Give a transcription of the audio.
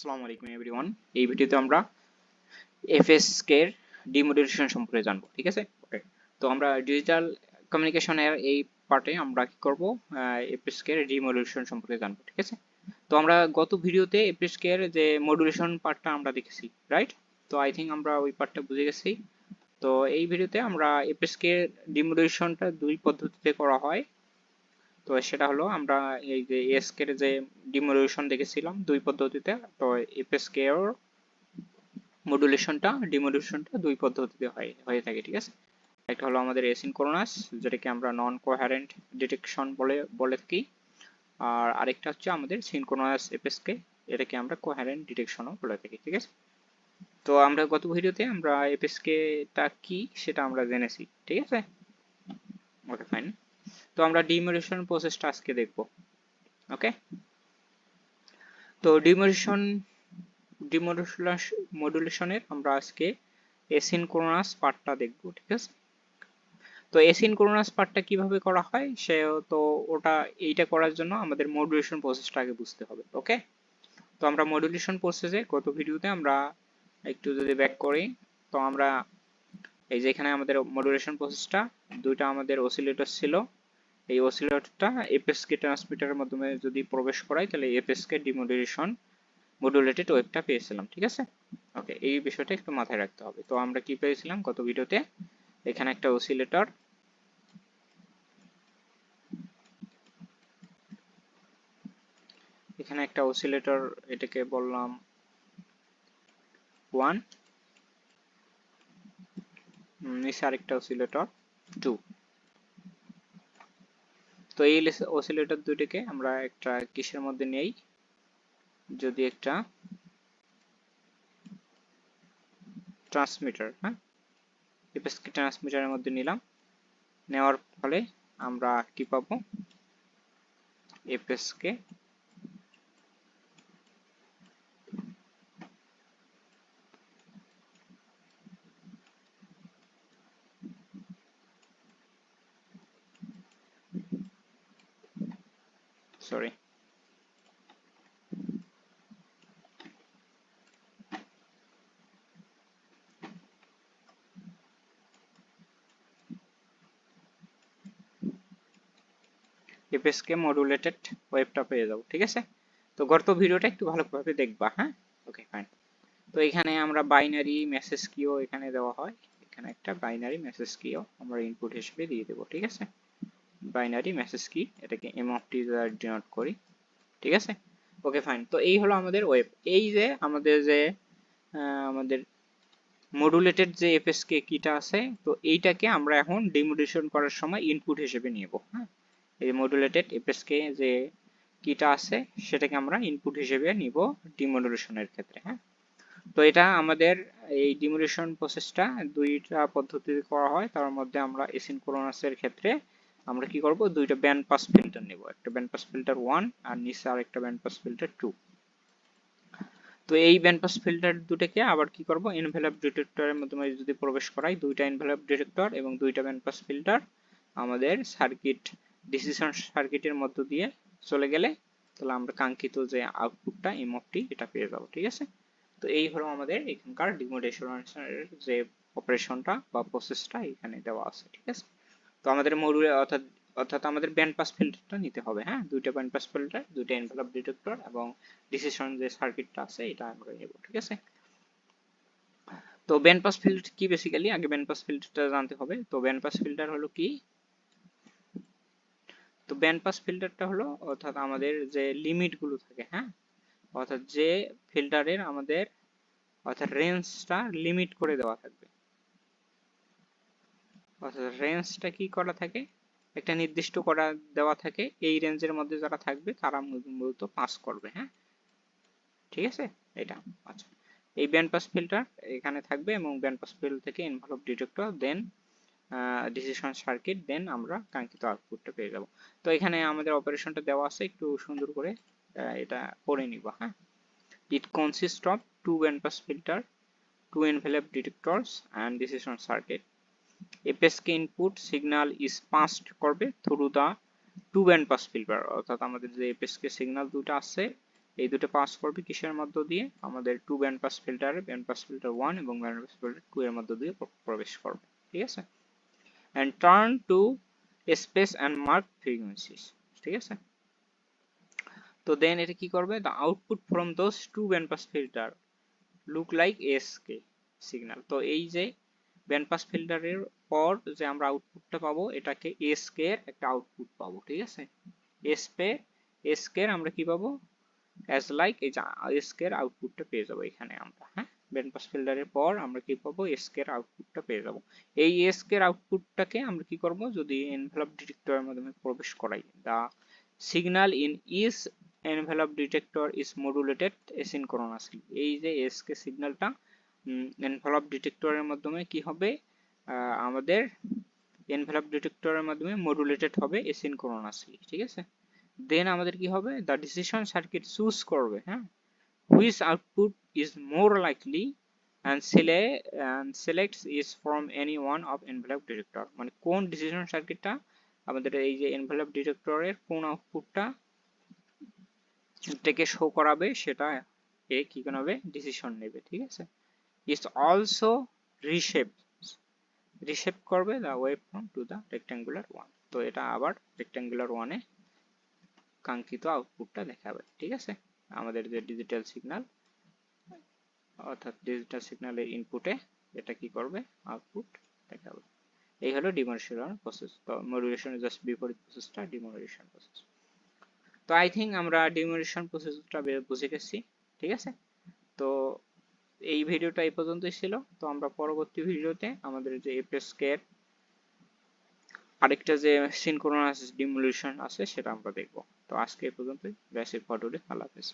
আসসালামু আলাইকুম এভরিওয়ান এই ভিডিওতে আমরা এফএসকে এর ডিমোডুলেশন সম্পর্কে জানব, ঠিক আছে? ওকে তো আমরা ডিজিটাল কমিউনিকেশনের এই পার্টে আমরা কি করব? এফএসকে এর ডিমোডুলেশন সম্পর্কে জানব, ঠিক আছে? তো আমরা গত ভিডিওতে এফএসকে এর যে মডুলেশন পার্টটা আমরা দেখেছি রাইট তো আই থিঙ্ক আমরা ওই পার্টটা বুঝে গেছি। তো এই ভিডিওতে আমরা এফএসকে এর ডিমোডুলেশনটা দুই পদ্ধতিতে করা হয়। তো সেটা হলো আমরা এই যে এসকে যে ডিমোডুলেশন দেখেছিলাম দুই পদ্ধতিতে, তো এফএসকে এর মডুলেশনটা ডিমোডুলেশনটা দুই পদ্ধতিতে হয়, হয়ে থাকে, ঠিক আছে? একটা হলো আমাদের এসিনক্রোনাস যেটাকে আমরা নন কোহারেন্ট ডিটেকশন বলে বলে থাকি। আর আরেকটা হচ্ছে আমাদের সিনক্রোনাস এফএসকে এটাকে আমরা কোহারেন্ট ডিটেকশনও বলে থাকি, ঠিক আছে? তো আমরা গত ভিডিওতে আমরা এফএসকে টা কি সেটা আমরা জেনেছি, ঠিক আছে? ওকে ফাইন তো আমরা ডিমোডুলেশন প্রসেসটা আজকে দেখব, ওকে? তো ডিমোডুলেশন মডুলেশনের আমরা আজকে এসিনক্রোনাস পার্টটা দেখব, ঠিক আছে? তো এসিনক্রোনাস পার্টটা কীভাবে করা হয়, সে তো ওটা এইটা করার জন্য আমাদের মডুলেশন প্রসেসটা আগে বুঝতে হবে, ওকে? তো আমরা মডুলেশন প্রসেসে গত ভিডিওতে আমরা একটু যদি ব্যাক করি, তো আমরা এই যে এখানে আমাদের মডুলেশন প্রসেসটা, দুইটা আমাদের অসিলেটর ছিল এই অসিলেটরটা এফএসকে ট্রান্সমিটারের মাধ্যমে যদি প্রবেশ করাই তাহলে এফএসকে ডিমোডুলেশন মডুলেটেড ওয়েভটা পেয়েছিলাম, ঠিক আছে? ওকে এই বিষয়টা একটু মাথায় রাখতে হবে। তো আমরা কি পেয়েছিলাম? গত ভিডিওতে এখানে একটা অসিলেটর এখানে একটা অসিলেটর এটাকে বললাম ওয়ান নিচে আরেকটা অসিলেটর টু তো এই অসিলেটর দুটিকে আমরা একটা কিসের মধ্যে নেই যদি একটা ট্রান্সমিটার হ্যাঁ? এপিএসকে ট্রান্সমিটারের মধ্যে নিলাম। নেওয়ার ফলে আমরা কি পাবো? এপিএসকে sorry. এফএসকে মডুলেটেড ওয়েবটা পেয়ে যাব, ঠিক আছে? তো গত ভিডিওটা একটু ভালোভাবে দেখবা হ্যাঁ? ওকে ফাইন তো এখানে আমরা বাইনারি মেসেজ কিও এখানে দেওয়া হয়। এখানে একটা বাইনারি মেসেজ কিও আমরা ইনপুট হিসেবে দিয়ে দেবো, ঠিক আছে? বাইনারি মেসেজ কি এটাকে এম অফ টি দ্বারা ডিনোট করি, ঠিক আছে? ওকে ফাইন তো এই হলো আমাদের ওয়েব এই যে আমাদের যে আমাদের মডুলেটেড যে এফএসকে কিটা আছে, তো এইটাকে আমরা এখন ডিমোডুলেশন করার সময় ইনপুট হিসেবে নিব হ্যাঁ? এই মডুলেটেড এফএসকে যে কিটা আছে, সেটাকে আমরা ইনপুট হিসেবে নিব ডিমোডুলেশনের ক্ষেত্রে হ্যাঁ? তো এটা আমাদের এই ডিমোডুলেশন প্রসেসটা দুইটা পদ্ধতিতে করা হয়। তার মধ্যে আমরা এসিনক্রোনাসের ক্ষেত্রে আমরা কি করব? দুইটা ব্যান্ড পাস ফিল্টার নেব। একটা ব্যান্ড পাস ফিল্টার 1 আর নিচে আরেকটা ব্যান্ড পাস ফিল্টার 2 তো এই ব্যান্ড পাস ফিল্টার দুটোকে আবার কি করব? এনভেলপ ডিটেক্টরের মাধ্যমে যদি প্রবেশ করাই, দুইটা এনভেলপ ডিটেক্টর এবং দুইটা ব্যান্ড পাস ফিল্টার আমাদের সার্কিট ডিসিশন সার্কিটের মধ্য দিয়ে চলে গেলে, তাহলে আমরা কাঙ্ক্ষিত যে আউটপুটটা এম অফ টি এটা পেয়ে যাব, ঠিক আছে? তো এই হলো আমাদের এখানকার ডিমোডেশনের যে অপারেশনটা বা প্রসেসটা এখানে দেওয়া আছে, ঠিক আছে? তো আমাদের মডুলে অর্থাৎ অর্থাৎ আমাদের ব্যান্ড পাস ফিল্টারটা নিতে হবে হ্যাঁ? দুইটা ব্যান্ড পাস ফিল্টার দুইটা এনভেলপ ডিটেক্টর এবং ডিসিশন যে সার্কিটটা আছে, এটা আমরা নেব, ঠিক আছে? তো ব্যান্ড পাস ফিল্টার কি বেসিক্যালি আগে ব্যান্ড পাস ফিল্টারটা জানতে হবে। তো ব্যান্ড পাস ফিল্টার হলো কি? তো ব্যান্ড পাস ফিল্টারটা হলো, অর্থাৎ আমাদের যে লিমিটগুলো থাকে হ্যাঁ? অর্থাৎ যে ফিল্টারের আমাদের, অর্থাৎ রেঞ্জটা লিমিট করে দেওয়া থাকবে। অর্থাৎ রেঞ্জটা কি করা থাকে? একটা নির্দিষ্ট করা দেওয়া থাকে, এই রেঞ্জের মধ্যে যারা থাকবে তারা মূলত পাস করবে হ্যাঁ? ঠিক আছে? এটা আচ্ছা। এই ব্যান্ড পাস ফিল্টার এখানে থাকবে এবং ব্যান্ড পাস ফিল্টার থেকে envelope detector then decision circuit then আমরা কাঙ্ক্ষিত আউটপুটটা পেয়ে যাব। তো এখানে আমাদের অপারেশনটা দেওয়া আছে, একটু সুন্দর করে এটা করে নিব হ্যাঁ? It consist of two band pass filter two envelope detectors and decision circuit FSK input signal is passed করবে through the two band pass filter অর্থাৎ আমাদের যে FSK সিগন্যাল দুটো আছে, এই দুটো পাস করবে কিসের মধ্য দিয়ে? আমাদের two band pass filter, band pass filter one এবং ব্যান্ড পাস ফিল্টার টু এর মধ্য দিয়ে প্রবেশ করবে, ঠিক আছে? And turn to space and mark frequencies ঠিক আছে? তো দেন এটা কি করবে? The output from those two band pass filter look like ASK signal তো এই যে ব্যান্ড পাস ফিল্টারের পর যে আমরা আউটপুটটা পাবো, এটাকে এসকে এর একটা আউটপুট পাবো, ঠিক আছে? এসপে এসকে এর আমরা কি পাবো? অ্যাজ লাইক এই যে এসকে এর আউটপুটটা পেয়ে যাব এখানে আমরা হ্যাঁ? ব্যান্ড পাস ফিল্টারের পর আমরা কি পাবো? এসকে এর আউটপুটটা পেয়ে যাব। এই এসকে এর আউটপুটটাকে আমরা কি করব? যদি এনভেলপ ডিটেক্টরের মাধ্যমে প্রবেশ করাই। The signal in is envelope detector is modulated asynchronously এই যে এসকে সিগন্যালটা এনভেলপ ডিটেক্টরের মাধ্যমে কি হবে? আমাদের এনভেলপ ডিটেক্টরের মাধ্যমে মডুলেটেড হবে asynchronously, ঠিক আছে? দেন আমাদের কি হবে? দ্য ডিসিশন সার্কিট চুজ করবে হ্যাঁ? Which output is more likely and select and selects is from any one of envelope detector. মানে কোন ডিসিশন সার্কিটটা আমাদের এই যে এনভেলপ ডিটেক্টরের কোন আউটপুটটা থেকে শো করাবে, সেটা এ কি হবে ডিসিশন নেবে, ঠিক আছে? ইটস অলসো রিশেপ রিশেপ করবে waveform to the rectangular one তো এটা আবার রেক্টাঙ্গুলার ওয়ানে কাঙ্ক্ষিত আউটপুটটা দেখাবে, ঠিক আছে? আমাদের যে ডিজিটাল সিগন্যাল অর্থাৎ ডিজিটাল সিগন্যালের ইনপুটে এটা কি করবে? আউটপুট দেখাবে। এই হলো ডিমোডুলেশন প্রসেস তো মডুলেশন জাস্ট বিপরীত প্রসেসটা ডিমোডুলেশন প্রসেস তো আই থিঙ্ক আমরা ডিমোডুলেশন প্রসেসটা বুঝে গেছি, ঠিক আছে? তো এই ভিডিওটা এই পর্যন্তই ছিল। তো আমরা পরবর্তী ভিডিওতে আমাদের যে এফএসকে এর আরেকটা যে সিনক্রোনাস ডিমলিউশন আছে, সেটা আমরা দেখব। তো আজকে এই পর্যন্তই। বেসিক ফটোডে আল্লাহ হাফেজ।